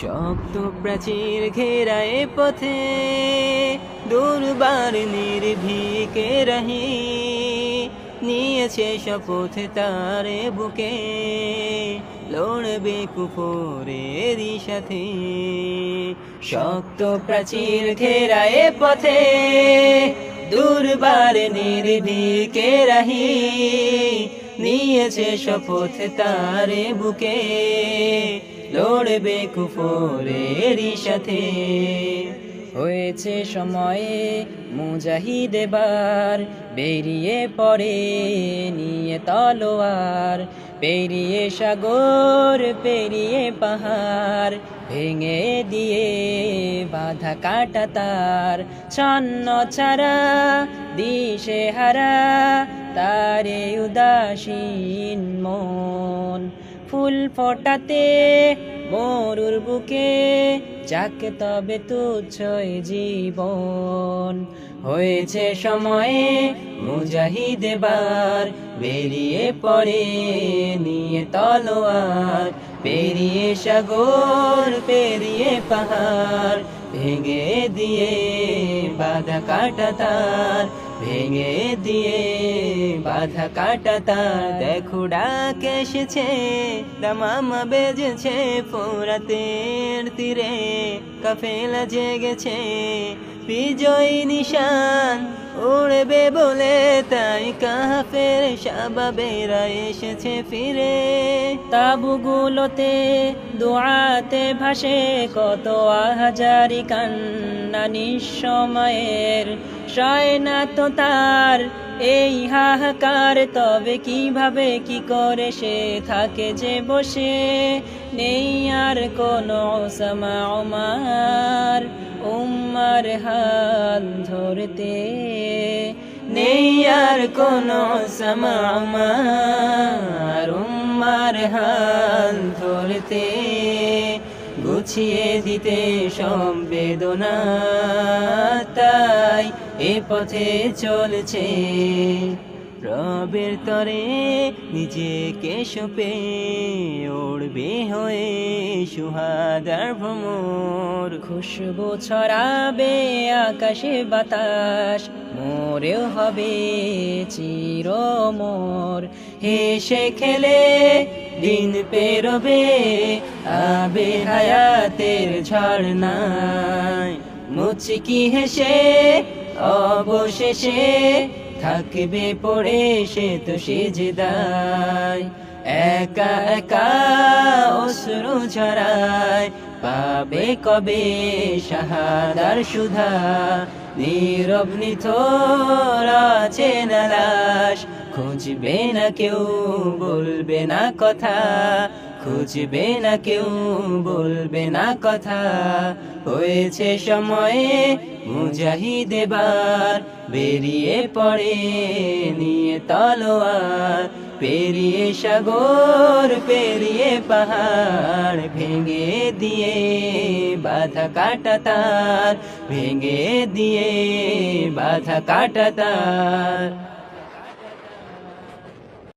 শক্ত প্রাচীর ঘেরায় পথে, দুর্বার নির্ভীকে রহি, নিয়েছে শপথ তারে বুকে। লড়বে কুফরেরই সাথে, শক্ত প্রাচীর ঘেরায় পথে, দুর্বার নির্ভীকে রহি, নিয়েছে শপথ তারে বুকে। লড়বে কুফরেরই সাথে। হয়েছে সময়ে মুজাহিদ এবার বেরিয়ে পড়ে নিয়ে তলোয়ার, পেরিয়ে সাগর, পেরিয়ে পাহাড়, ভেঙে দিয়ে বাধা কাটা তার, ছন্ন ছাড়া দিশে হারা তারে উদাসীন মন। ফুল ফোটাতে মরুর বুকে যাক তবে তুচ্ছই জীবন। হয়েছে সময়ে মুজাহিদ এবার বেরিয়ে পড়ে, নিয়ে তলোয়ার, পেরিয়ে সাগর, পেরিয়ে পাহাড়, ভেঙে দিয়ে বাধা কাটা তার। ভেঙে দিয়ে বাধা কাটা তার। দেখো ডাক এসেছে, দামামা বেজেছে ফোরাতের তীরে। কাফেলা জেগেছে, বিজয় নিশান উড়বে বলে তাই কাফের সাবাবেরা এসেছে ফিরে। তাবুগুলোতে দোয়াতে ভাসে কত হাজারি কান্না নিঃসময়ের। সয় না তো তার এই হাহাকার, তবে কীভাবে কি করে সে থাকে যে বসে? নেই আর কোনো সমা আমার উম্মার হাত ধরতে। নেই আর কোনো সমা আমার। উম্মার হাত ধরতে, গুছিয়ে দিতে সম্বেদনা। তাই এ পথে চলছে। রবের তরে নিজেকে সপে উড়বে হয়ে সুহাদার ভ্রমর। খুশবু ছড়াবে আকাশে বাতাস, মোরেও হবে চির মোর হেসে খেলে দিন পেরোবে, আবে হায়াতের ঝর্ণায়। মুচকি হেসে অবশেষে থাকবে পড়ে সে তো সেজদায়। একা একা অশ্রু ঝরায় পাবে কবে শাহাদার সুধা? নীরব নিথর আছে না লাশ খুঁজবে না কেউ, বলবে না কথা। খুঁজবে না কেউ, বলবে না কথা। হয়েছে সময়ে মুজাহিদ এবার, বেরিয়ে পড়ে নিয়ে তলোয়ার। পেরিয়ে সাগর, পেরিয়ে পাহাড়, ভেঙে দিয়ে বাধা কাটা তার। ভেঙে দিয়ে বাধা কাটা তার।